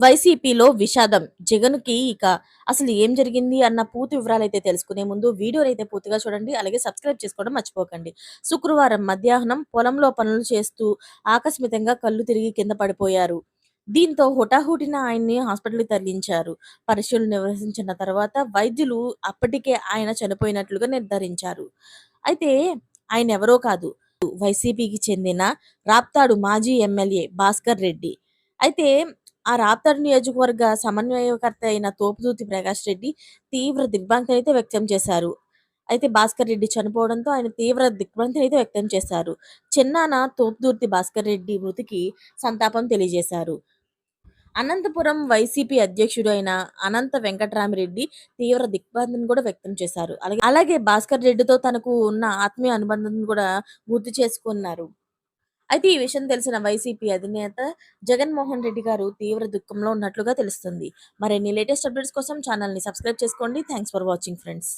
వైసీపీలో విషాదం జగన్‌కి ఇక అసలు ఏం జరిగింది అన్న పూర్తి వివరాలు అయితే తెలుసుకునే ముందు వీడియోనైతే పూర్తిగా చూడండి. అలాగే సబ్స్క్రైబ్ చేసుకోవడం మర్చిపోకండి. శుక్రవారం మధ్యాహ్నం పొలంలో పనులు చేస్తూ ఆకస్మికంగా కళ్ళు తిరిగి కింద పడిపోయారు. దీంతో హుటాహుటిన ఆయన్ని హాస్పిటల్‌కి తరలించారు. పరీక్షలు నిర్వహించిన తర్వాత వైద్యులు అప్పటికే ఆయన చనిపోయినట్లుగా నిర్ధారించారు. అయితే ఆయన ఎవరో కాదు వైసీపీకి చెందిన రాప్తాడు మాజీ ఎమ్మెల్యే భాస్కర్ రెడ్డి. అయితే ఆ రాప్తాడు నియోజకవర్గ సమన్వయకర్త అయిన తోపుదూతి ప్రకాష్ రెడ్డి తీవ్ర దిగ్భ్రాంతినైతే వ్యక్తం చేశారు. అయితే భాస్కర్ రెడ్డి చనిపోవడంతో ఆయన తీవ్ర దిగ్భ్రాంతినైతే వ్యక్తం చేశారు. చిన్నాన తోపుదూర్తి భాస్కర్ రెడ్డి మృతికి సంతాపం తెలియజేశారు. అనంతపురం వైసీపీ అధ్యక్షుడు అయిన అనంత వెంకటరామిరెడ్డి తీవ్ర దిగ్భ్రాంతిని కూడా వ్యక్తం చేశారు. అలాగే అలాగే భాస్కర్ రెడ్డితో తనకు ఉన్న ఆత్మీయ అనుబంధం కూడా గుర్తు చేసుకున్నారు. అయితే ఈ విషయం తెలిసిన వైసీపీ అధినేత జగన్మోహన్ రెడ్డి గారు తీవ్ర దుఃఖంలో ఉన్నట్లుగా తెలుస్తుంది. మరిన్ని లేటెస్ట్ అప్డేట్స్ కోసం ఛానల్‌ని సబ్స్క్రైబ్ చేసుకోండి. Thanks for watching friends.